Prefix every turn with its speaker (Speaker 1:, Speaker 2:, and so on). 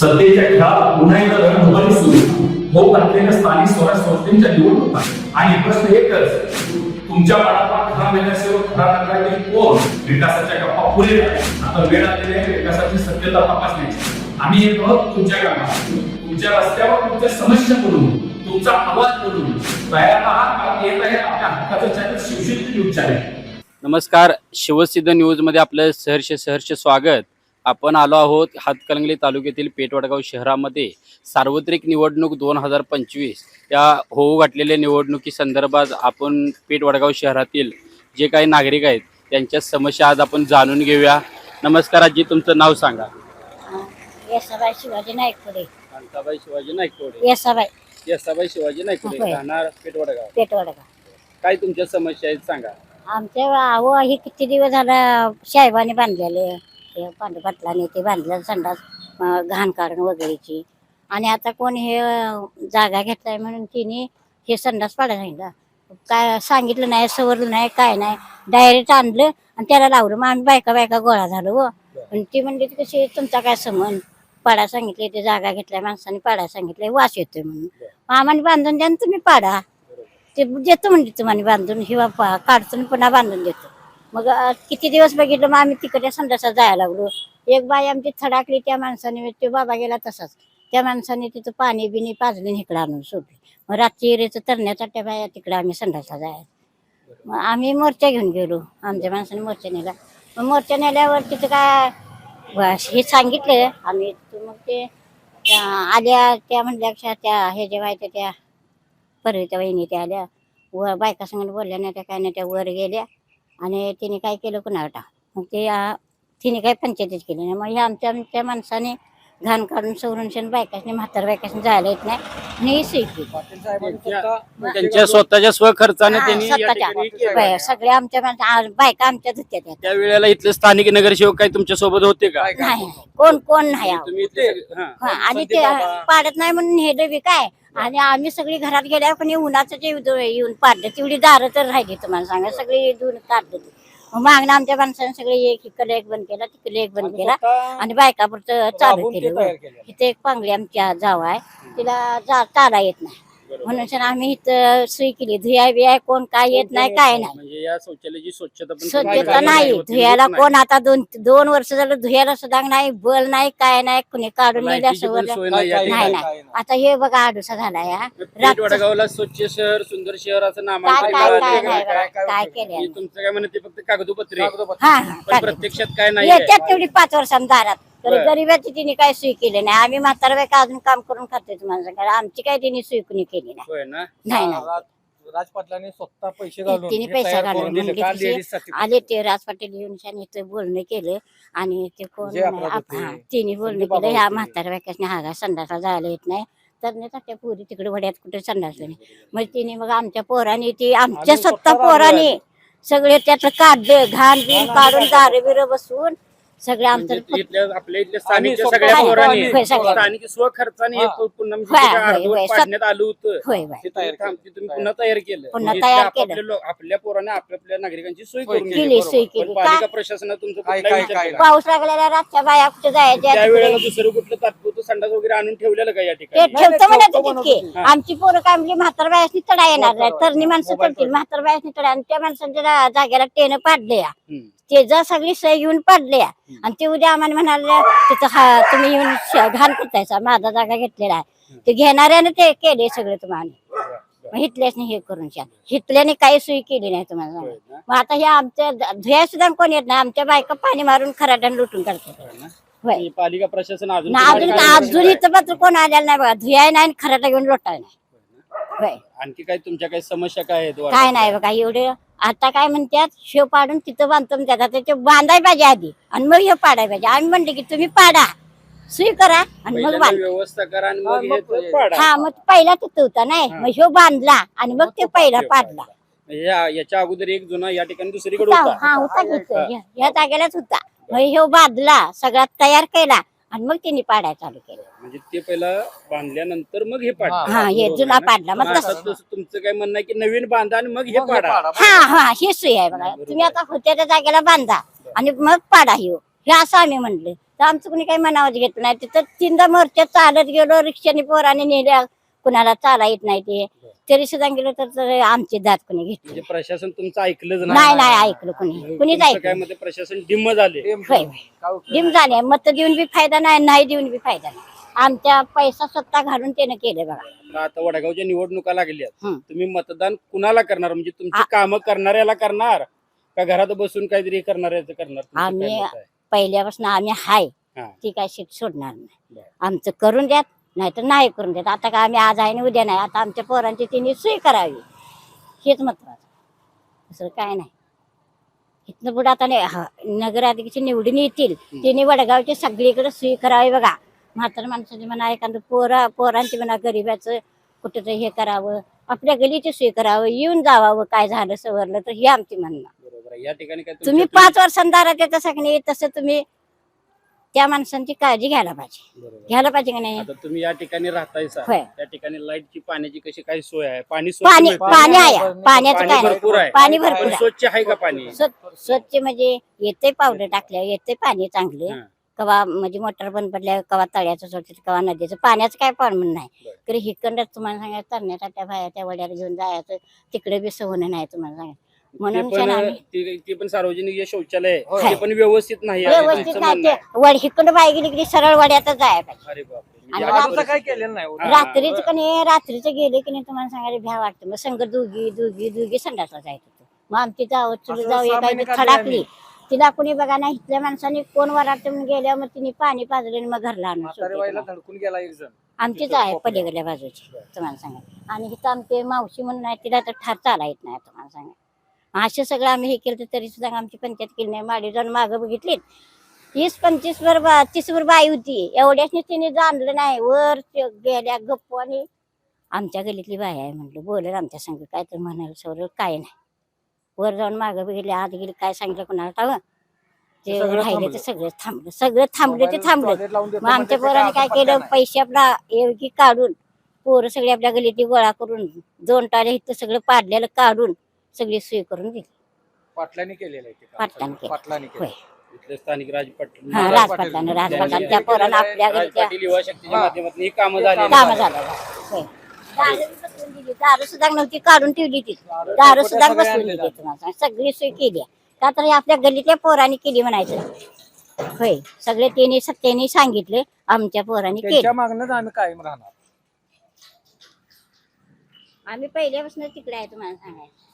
Speaker 1: सत्तेच्या खेळात पुन्हा एकदा रणधुमारी सुरू. होत असलेल्या स्थानिक स्वराज संस्थेच्या निवडणुका. आणि प्रश्न एकच तुमच्या पाडापा खरा नगरसेवक खरा नगरातील कोण? विकासाच्या गप्पा पुरे आता वेळ आलेली आहे विकासाची सत्यता तपासण्याची. आम्ही येत आहोत तुमच्या गावात तुमच्या रस्त्यावर तुमच्या समस्या बोलून तुमचा आवाज बोलून तयार आहात कारण येत आहे आपल्या हक्काचं चॅनल शिवशक्ती न्यूज चॅनल
Speaker 2: नमस्कार शिवसिद्ध न्यूजमध्ये आपलं सहर्ष सहर्ष स्वागत. आपण आलो आहोत हातकलंगली तालुक्यातील पेठवडगाव शहरामध्ये. सार्वत्रिक निवडणूक दोन हजार पंचवीस. या होऊ घातलेल्या निवडणुकी संदर्भात आपण पेठवडगाव शहरातील जे काही नागरिक आहेत त्यांच्या समस्या आज आपण जाणून घेऊया. नमस्कार आजी तुमचं नाव सांगा.
Speaker 3: येसाबाई शिवाजी
Speaker 2: शिवाजी नाईकवडे.
Speaker 3: येसाबाई.
Speaker 2: येसाबाई शिवाजी नाईकवडे
Speaker 3: होय.
Speaker 2: राहणार पेठवडगाव
Speaker 3: पेटवडगा
Speaker 2: काय तुमच्या समस्या आहेत सांगा.
Speaker 3: आमच्या आहो हे किती दिवस झाला साहेबाने बांधलेले. ते पांडुपाटलाने ते बांधलं संडास घाण काढून वगैरेची आणि आता कोण हे जागा घेतलाय म्हणून तिने हे संडास पाडायला सांगितलं. काय सांगितलं नाही सवरलं नाही काय नाही. डायरेक्ट आणलं आणि त्याला लावलं. मग आम्ही बायका बायका गोळा झालो हो. आणि ती म्हणली कशी तुमचा काय संबंध? पाडा सांगितले ते जागा घेतल्या माणसाने पाडा सांगितले वास येतोय म्हणून. आम्हाला बांधून द्या तुम्ही पाडा. ते देतो म्हणजे तुम्हाला बांधून. हिवा काढतो पुन्हा बांधून देतो. मग किती दिवस बघितलं मग आम्ही तिकडे संडासात जायला लागलो. एक बाई आमची थडाकली त्या माणसाने म्हणजे तो बाबा गेला तसाच. त्या माणसाने तिथं पाणी बिनी पाजलं इकडं आणून सोडली. मग रात्री रेचं तरण्याचा त्या बाया तिकडे आम्ही संडासला जायचं मग आम्ही मोर्चा घेऊन गेलो. आमच्या माणसाने मोर्चा नेला. मग मोर्चा नेल्यावर तिथं काय हे सांगितलं आम्ही मग ते आल्या त्या म्हणल्याक्षा त्या हे जे त्या त्या परवीच्या वहिनी त्या आल्या. व बायका संग बोलल्या नाही त्या काय नाही त्या वर गेल्या. आणि तिने काय केलं कुणाला मग ते तिने काही पंचायतीच केली नाही मग ह्या आमच्या आमच्या माणसाने घाण काढून शेण बायकाशने म्हातार बायकाशने जायला येत नाही आणि ही सुई केली.
Speaker 2: त्यांच्या स्वतःच्या स्वखर्चाने
Speaker 3: हा,
Speaker 2: त्यांनी या
Speaker 3: स्वतःच्या.
Speaker 2: ठिकाणी केलं.
Speaker 3: बाय- सगळ्या आमच्या माणसं- आ, बायका आमच्या धुत्या त्या
Speaker 2: वेळेला इथले स्थानिक नगरसेवक काही तुमच्यासोबत होते का
Speaker 3: नाही कोण कोण नाही आहो.
Speaker 2: तुम्ही इथले सगळे- हा.
Speaker 3: हा, आणि ते पाडत नाही म्हणून हे बी काय आणि आम्ही सगळी घरात गेल्यावर पण उन्हाचं जे येऊन पाडलं तेवढी दारं तर राहिली तुम्हाला सांगा. सगळी दूर काढलं. मग मागणं आमच्या माणसाने सगळे एक इकडे एक बंद केला तिकडे एक बंद केला. आणि बायकापुरतं चालू केलं. इथे एक पांगली आमच्या जाव आहे. तिला जा चाला येत नाही. म्हणून आम्ही इथं सुई केली. धुया बिया कोण काय येत नाही काय नाही.
Speaker 2: म्हणजे या शौचालयाची स्वच्छता पण
Speaker 3: स्वच्छता नाही. धुयाला कोण आता दोन दोन वर्ष झालं धुयाला सुद्धा नाही बल नाही काय नाही कुणी काढून नेलं
Speaker 2: लाईटीची पण. सोय नाही या
Speaker 3: नाही.
Speaker 2: ठिकाणी.
Speaker 3: नाही. आता हे बघा आडूसा झाला या.
Speaker 2: पेठ वडगावला स्वच्छ शहर सुंदर शहर असं
Speaker 3: काय
Speaker 2: नामांकन
Speaker 3: काय काय? नाही बघा, काय
Speaker 2: हे
Speaker 3: केलं
Speaker 2: तुमचं काय म्हणते फक्त कागदोपत्री
Speaker 3: हा
Speaker 2: पण
Speaker 3: काय
Speaker 2: प्रत्यक्षात काय नाही
Speaker 3: येत्यात तेवढी पाच वर्षांनी दारात. तरी. गरीबाची तिने काय सोय केली नाही. आम्ही म्हातारा बायका अजून काम करून खातोय तुम्हाला सांगा आमची काय तिने सोय कुणी केली नाही.
Speaker 2: होय ना?
Speaker 3: नाही नाही.
Speaker 4: राज पाटलांनी स्वतः पैसे घालून
Speaker 3: तिने
Speaker 4: हे
Speaker 3: पैसा
Speaker 4: तयार
Speaker 3: घालून
Speaker 4: करून दिले. का साठी
Speaker 3: आले ते राज पाटील येऊन शाने इथं बोलणं केलं आणि ते कोण
Speaker 4: जे आपलं
Speaker 3: आप-
Speaker 4: होते,
Speaker 3: हा, तिने बोलणं
Speaker 4: संदीप
Speaker 3: केलं
Speaker 4: बाबा
Speaker 3: ह्या
Speaker 4: होते.
Speaker 3: म्हाताऱ्या बायकाने हा संडासला जायला येत नाही. तर नाही त्या पोरी तिकडे वड्यात कुठे संडासले नाही. मग तिने मग आमच्या पोराने ती आमच्या
Speaker 4: आम्ही
Speaker 3: सत्ता
Speaker 4: स्वतः
Speaker 3: पोराने सगळे त्याचं काढलं घाण बिन काढून दारे बिर बसून सगळे आमचं
Speaker 2: म्हणजे इथल्या आपल्या इथल्या स्थानिक
Speaker 4: आम्ही
Speaker 2: सगळ्या
Speaker 4: स्वतः
Speaker 2: पोरांनी
Speaker 3: होय, सगळ्या.
Speaker 2: स्थानिक स्वखर्चाने हे
Speaker 4: हा.
Speaker 2: पुन्हा म्हणजे
Speaker 3: होय,
Speaker 2: जे काय
Speaker 3: होय,
Speaker 2: अर्धवट
Speaker 3: होय.
Speaker 2: पाडण्यात आलं होतं
Speaker 3: होय बाय
Speaker 2: ते
Speaker 4: तयार
Speaker 2: तुम्ही थांब- ते तुम्ही
Speaker 4: केलं.
Speaker 2: पुन्हा तयार केलं
Speaker 3: पुन्हा
Speaker 2: म्हणजे
Speaker 3: तयार
Speaker 2: इथल्या
Speaker 3: केलं.
Speaker 2: आपापल्या लो- आपल्या पोराने आपल्या आपल्या नागरिकांची सोय
Speaker 4: सोय
Speaker 2: करून
Speaker 4: केली,
Speaker 3: केली
Speaker 4: बरोबर.
Speaker 3: सोय
Speaker 2: पण
Speaker 3: केली
Speaker 2: पालिका
Speaker 3: काय
Speaker 2: प्रशासनानं तुमचं
Speaker 4: काय-
Speaker 2: कुठलाही
Speaker 4: काय-
Speaker 2: विचार
Speaker 4: काय
Speaker 2: केला?
Speaker 3: पाऊस लागलेल्या रातच्या बाया कुठे जायच्या तिकडे.
Speaker 2: दुसरं कुठलं तात्पुरतं संडास वगैरे आणून ठेवलेलं का या
Speaker 3: ते
Speaker 2: ठिकाणी
Speaker 3: ठेवतो म्हणत की आमची पोरं काय म्हणजे म्हातार बायासनी तडा येणार नाही तरणी माणसं चढतील म्हातार बायासनी तडा आणि त्या माणसांच्या जा- जागेला टेन पाडले या
Speaker 2: हम्म.
Speaker 3: ते जर सगळी सही घेऊन पाडले या आणि ते उद्या आम्हाला म्हणाले तिथं हा तुम्ही येऊन श- घाण करतायचा माझा जागा घेतलेला आहे. ते घेणाऱ्याने ते केले सगळे तुम्हाला. मग हितल्याने हे करून छान हितल्याने काही सोयी केली नाही तुम्हाला. सांगू. मग आता हे आमच्या धुया सुद्धा कोण येत नाही. आमच्या बायका पाणी मारून खराट्याने लुटून काढतात.
Speaker 2: होय. पालिका प्रशासन अजून
Speaker 3: ना
Speaker 2: तुम्हाला
Speaker 3: अजून
Speaker 2: काय
Speaker 3: अजून इथं मात्र कोण आलेलं नाही बघा. धुयाय नाही आणि खराटा घेऊन लोटाय नाही. होय.
Speaker 2: आणखी काय तुमच्या काही समस्या काय आहेत
Speaker 3: काय नाही बघा एवढे आता काय म्हणतात शेव पाडून तिथं बांधतो म्हणतात आता ते बांधाय पाहिजे आधी. आणि मग हे पाडाय पाहिजे. आम्ही म्हणले की तुम्ही पाडा. सुई करा आणि मग
Speaker 2: पहिल्यांदा
Speaker 3: बांधा.
Speaker 2: व्यवस्था करा आणि
Speaker 4: हा,
Speaker 2: मग हे
Speaker 3: हा मग पहिला तिथं होता नाही. मग ह्यो बांधला आणि मग ते पहिला पाडला.
Speaker 2: म्हणजे या- याच्या अगोदर एक जुना या ठिकाणी दुसरीकडे
Speaker 3: होता,
Speaker 2: होता.
Speaker 3: हा होता की इथं. या- या जागेलाच होता. मग ह्यो बांधला सगळा तयार केला आणि मग त्यांनी पाडायला चालू केलं
Speaker 2: म्हणजे ते पहिला बांधल्यानंतर मग हे पाडा
Speaker 3: हा हे जुना पाडला मग तसं
Speaker 2: तुमचं काय म्हणणं आहे की नवीन बांधा आणि मग हे
Speaker 4: हे
Speaker 2: पाडा.
Speaker 3: हा हा ही सोय आहे बघा. तुम्ही आता होत्या त्या जागेला बांधा आणि मग पाडा ह्यो हे असं आम्ही म्हणलं. तर आमचं कुणी काही मनावर घेतलं नाही. तिथं तीनदा मोर्चा चालत गेलो रिक्षाने पोराने नेल्या कुणाला चाला येत नाही ते. तरी सुद्धा गेलो तर आमची दात कुणी घेतली
Speaker 2: म्हणजे प्रशासन तुमचं ऐकलंच
Speaker 3: नाही. नाही ऐकलं कुणी. कुणीच ऐकलं
Speaker 2: मध्ये प्रशासन डिम्म झाले?
Speaker 3: होय, होय. डिम झाले. मत देऊन बी फायदा नाही नाही देऊन बी फायदा नाही. आमच्या पैसा स्वतः घालून त्यानं केलं बघा.
Speaker 2: आता वडगावच्या निवडणुका लागल्या
Speaker 3: हं.
Speaker 2: तुम्ही मतदान कुणाला करणार? म्हणजे तुमची कामं करणाऱ्याला करणार? का घरात बसून काहीतरी करणाऱ्याचं करणार? तुमचं काय
Speaker 3: आम्ही-
Speaker 2: मत आहे?
Speaker 3: पहिल्यापासून आम्ही हाय.
Speaker 2: हा.
Speaker 3: ती काय शिक सोडणार नाही.
Speaker 2: बरं.
Speaker 3: आमचं करून द्यात. नाहीतर नाही करून देत. आता काय आम्ही आज आहे आणि उद्या नाही आता आमच्या पोरांची तिने सोय करावी. हेच महत्वाचं. दुसरं काय नाही. इथनं पुढे आता नाही नगराध्यक्ष निवडून येतील. तिने वडगावची सगळीकडे सोय करावी बघा. म्हातार माणसाची म्हणा एखादं पोरा पोरांची म्हणा गरिबाचं कुठं हे करावं. आपल्या गलीची सोय करावं. येऊन जावावं काय झालं सवरलं तर हे आमची म्हणणं. तुम्ही पाच वर्षांदारात येत की नाही तसं तुम्ही त्या माणसांची काळजी घ्यायला पाहिजे.
Speaker 2: बरोबर.
Speaker 3: घ्यायला पाहिजे की नाही?
Speaker 2: आता तुम्ही या ठिकाणी राहताय
Speaker 3: होय.
Speaker 2: त्या ठिकाणी लाईटची पाण्याची कशी काय सोय आहे? पाणी स्वच्छ
Speaker 3: पाणी
Speaker 2: मिळतं?
Speaker 3: पाणी आहे.
Speaker 4: पाणी
Speaker 3: पाण्याचं
Speaker 2: पाणी
Speaker 3: काय
Speaker 2: भरपूर आहे.
Speaker 3: पाणी भरपूर आहे.
Speaker 2: स्वच्छ आहे का पाणी?
Speaker 3: स्व- स्वच्छ म्हणजे येते पावडर टाकल्या येते पाणी चांगले.
Speaker 2: हा.
Speaker 3: कवा म्हणजे मोटर बंद पडल्या कवा तळ्याचं सोडते कवा नदीचं. पाण्याचं काय प्रॉब्लेम नाही.
Speaker 2: बरं.
Speaker 3: तरी हिकडं तुम्हाला सांगायचं तरण्याच्या त्या बाया त्या वड्याला घेऊन जायचं. तिकडे बी सवनं नाही तुम्हाला सांगायचं. म्हणून छान आम्ही
Speaker 2: ते ते पण सार्वजनिक जे शौचालय आहे. ते पण व्यवस्थित नाही आहे,
Speaker 3: व्यवस्थित नाही
Speaker 2: म्हणणं
Speaker 3: ते
Speaker 2: आहे.
Speaker 3: वड हिकडं बाई गेली की सरळ वड्यातच जायला पाहिजे
Speaker 2: अरे बापरे
Speaker 3: आणि
Speaker 2: म्हणजे
Speaker 4: आमचं
Speaker 2: आता
Speaker 4: काय केलेलं नाही हो.
Speaker 2: हा.
Speaker 3: रात्रीच का नाही रात्रीचं गेले की नाही तुम्हाला सांगायला भ्या वाटतं मग संग दुगी दुगी दुगी संडासला जायचं होतं मग आमची जाऊ चुली
Speaker 4: असं
Speaker 3: जाऊ
Speaker 4: सहा
Speaker 3: एखादी
Speaker 4: काढले
Speaker 3: थडाकली. तिला कोणी बघा नाही इथल्या माणसाने कोण वरात म्हणून गेल्या मग तिने पाणी पाजले आणि मग घरला आणून
Speaker 4: म्हातारे
Speaker 3: सोडले
Speaker 4: बाईला
Speaker 3: तुम्हाला.
Speaker 4: धडकून गेला एक जण
Speaker 3: आमचीच आहे पलीकडल्या बाजूची तुम्हाला सांगा आणि इथं आमचे मावशी म्हणून आहे तिला तर ठार चाला येत नाही तुम्हाला सांगा असे सगळं आम्ही हे केलं तरी सुद्धा आमची पंचायत केली नाही. माडी जाऊन मागं बघितली. तीस पंचवीस वर बा तीस वर बाई होती. एवढ्याच तिने जाणलं नाही. वर गेल्या गप्प आणि आमच्या गलीतली बाई आहे म्हटलं बोलेल आमच्या संग. काय तर म्हणाल सौर काय नाही. वर जाऊन मागं बघितले. आत गेली काय सांगितलं कोणाला ठाव ते राहिले. ते सगळं थांबलं. सगळं थांबलं ते थांबलं. मग आमच्या
Speaker 4: म्हणजे
Speaker 3: पोराने काय केलं? पैसे आपला एवढी काढून पोरं सगळे आपल्या गलीत गोळा करून दोन टाळे इथं सगळं पाडलेलं काढून सगळी सोय करून दिली.
Speaker 4: पाटलांनी केलेलं आहे ते काम.
Speaker 3: पाटलांनी केलं.
Speaker 4: पाटलांनी केलं.
Speaker 3: होय.
Speaker 2: इथले स्थानिक राज पाटील
Speaker 3: हा
Speaker 4: राज
Speaker 3: राजपाटलानं
Speaker 4: पाटील.
Speaker 3: राजपाटलानं त्या पोरानं आपल्या
Speaker 2: राज
Speaker 3: गलीच्या
Speaker 2: पाटील युवा शक्तीच्या
Speaker 4: हा.
Speaker 2: माध्यमातून ही कामं झाली.
Speaker 3: कामं झालं. होय. दारू बी बसवून दिली. दारू सुद्धा नव्हती काढून ठेवली ती. दारू सुद्धा
Speaker 4: सगळे
Speaker 3: बसवून दिली तुम्हाला. सगळी सोय केली. आहे. का तर हे आपल्या गलीतल्या पोरांनी केली म्हणायचं. होय. सगळे त्यांनी त्यांनी सांगितले आमच्या पोरांनी केली.
Speaker 4: त्यांच्या मागणंच आम्ही कायम राहणार.
Speaker 3: आम्ही पहिल्यापासून तिकडे आहे तुम्हाला सांगायचं.